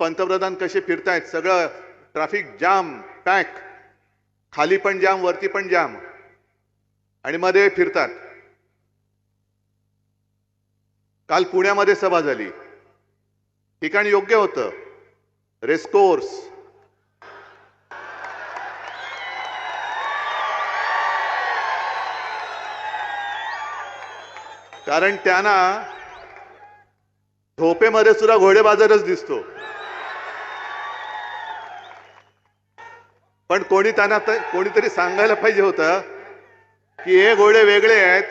पंतप्रधान कसे फिरतायत? सगळं ट्रॅफिक जाम पॅक खाली पण जाम वरती पण जाम आणि मध्ये फिरतात. काल पुण्यामध्ये सभा झाली. ठिकाण योग्य होतं. रेस्कोर्स कारण त्यांना झोपेमध्ये सुद्धा घोडे बाजारच दिसतो. पण कोणी त्यांना कोणीतरी सांगायला पाहिजे होतं की हे घोडे वेगळे आहेत.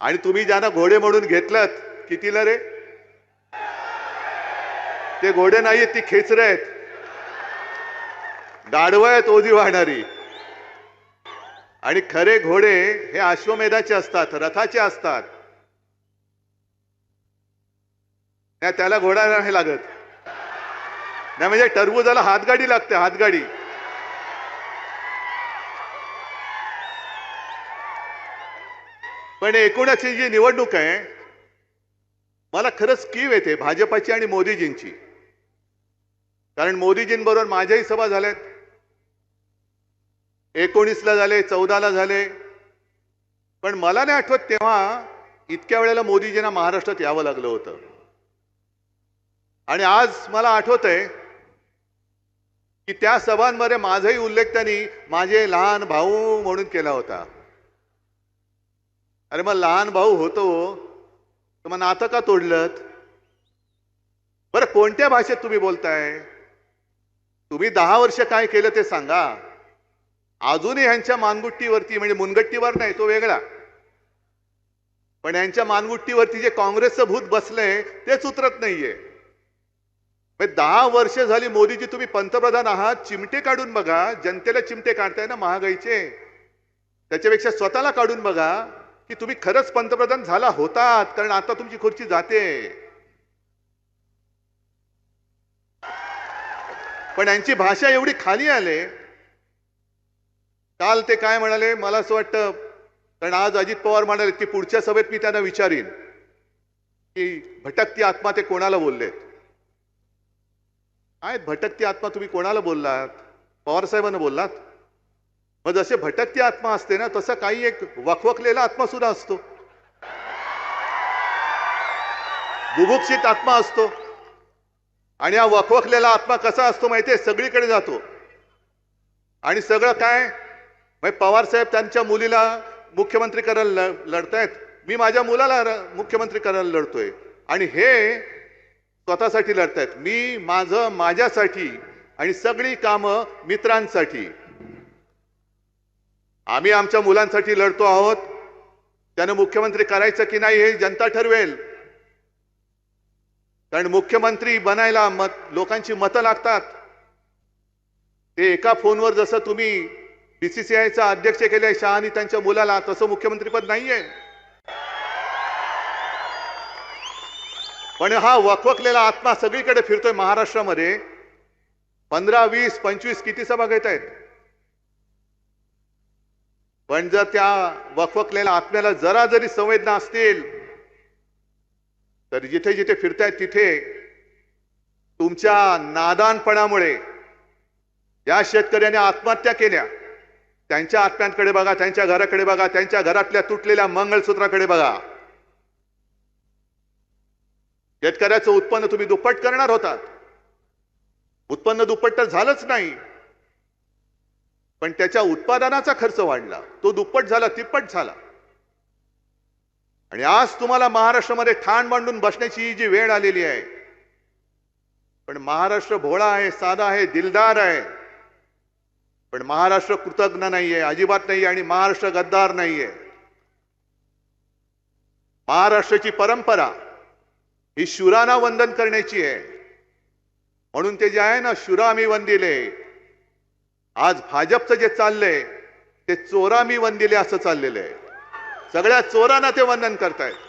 आणि तुम्ही ज्यांना घोडे म्हणून घेतलात कितीला रे? ते घोडे नाहीयेत ती खेचर आहेत. गाढवं आहेत ओझी वाहणारी. आणि खरे घोडे हे अश्वमेधाचे असतात रथाचे असतात. नाही त्याला घोडा नाही लागत. नाही म्हणजे टरबुजाला हातगाडी लागते हातगाडी. पण एकूणच जी निवडणूक आहे मला खरंच कीव येते भाजपाची आणि मोदीजींची. कारण मोदीजींबरोबर माझ्याही सभा झाल्यात. एकोणीसला झाले चौदाला झाले. पण मला नाही आठवत तेव्हा इतक्या वेळेला मोदीजींना महाराष्ट्रात यावं लागलं होतं. आणि आज मला आठवत आहे की त्या सभांमध्ये माझाही उल्लेख त्यांनी माझे लहान भाऊ म्हणून केला होता. अरे मग लहान भाऊ होतो हो. तर मग नातं का तोडलं बरं कोणत्या भाषेत तुम्ही बोलताय? तुम्ही दहा वर्ष काय केलं ते सांगा. अजूनही ह्यांच्या मानगुट्टीवरती म्हणजे मुनगट्टीवर नाही तो वेगळा. पण यांच्या मानगुट्टीवरती जे काँग्रेसचं भूत बसलंय तेच उतरत नाहीये. दहा वर्ष झाली मोदीजी तुम्ही पंतप्रधान आहात चिमटे काढून बघा. जनतेला चिमटे काढताय ना महागाईचे. त्याच्यापेक्षा स्वतःला काढून बघा. की तुम्ही खरंच पंतप्रधान झाला होतात कारण आता तुमची खुर्ची जाते. पण यांची भाषा एवढी खाली आले. काल ते काय म्हणाले मला असं वाटतं कारण आज अजित पवार म्हणाले की पुढच्या सभेत मी त्यांना विचारीन की भटकती आत्मा ते कोणाला बोललेत? आहेत भटकती आत्मा तुम्ही कोणाला बोललात? पवार साहेबांना बोललात? मग जसे भटकती आत्मा असते ना तसं काही एक वखवकलेला आत्मा सुद्धा असतो. बुभुक्षित आत्मा असतो. आणि हा वखवकलेला आत्मा कसा असतो माहितीये? सगळीकडे जातो. आणि सगळं काय? म्हणजे पवार साहेब त्यांच्या मुलीला मुख्यमंत्री करायला ल- लढतायत. मी माझ्या मुलाला मुख्यमंत्री करायला लढतोय. आणि हे स्वतःसाठी लढतायत. मी माझं माझ्यासाठी आणि सगळी कामं मित्रांसाठी. आम्ही आमच्या मुलांसाठी लढतो आहोत. त्यानं मुख्यमंत्री करायचं की नाही हे जनता ठरवेल. कारण मुख्यमंत्री बनायला मत लोकांची मतं लागतात. ते एका फोनवर जसं तुम्ही बीसीसीआयचा अध्यक्ष केले शहानी त्यांच्या मुलाला तसं मुख्यमंत्रीपद नाहीये. पण हा वकवकलेला आत्मा सगळीकडे फिरतोय महाराष्ट्रामध्ये. पंधरा वीस पंचवीस किती सभा घेत आहेत पण जर त्या वकवकलेल्या आत्म्याला जरा जरी संवेदना असतील तर जिथे जिथे फिरतायत तिथे तुमच्या नादानपणामुळे या शेतकऱ्याने आत्महत्या केल्या त्यांच्या आत्म्यांकडे बघा त्यांच्या घराकडे बघा त्यांच्या घरातल्या तुटलेल्या मंगळसूत्राकडे बघा. शेतकऱ्याचं उत्पन्न तुम्ही दुप्पट करणार होतात. उत्पन्न दुप्पट तर झालंच नाही. पण त्याच्या उत्पादनाचा खर्च वाढला. तो दुप्पट झाला तिप्पट झाला. आणि आज तुम्हाला महाराष्ट्रामध्ये ठाण मांडून बसण्याची जी वेळ आलेली आहे पण महाराष्ट्र भोळा आहे साधा आहे दिलदार आहे. पण महाराष्ट्र कृतज्ञ नाहीये अजिबात नाहीये आणि महाराष्ट्र गद्दार नाहीये. महाराष्ट्राची परंपरा ही शुराना वंदन करण्याची आहे. म्हणून ते जे आहे ना शुरा शुरामी वंदिले. आज भाजपचं जे चाललंय ते चोरामी वंदिले असं चाललेलं आहे. सगळ्या चोरांना ते वंदन करतायत.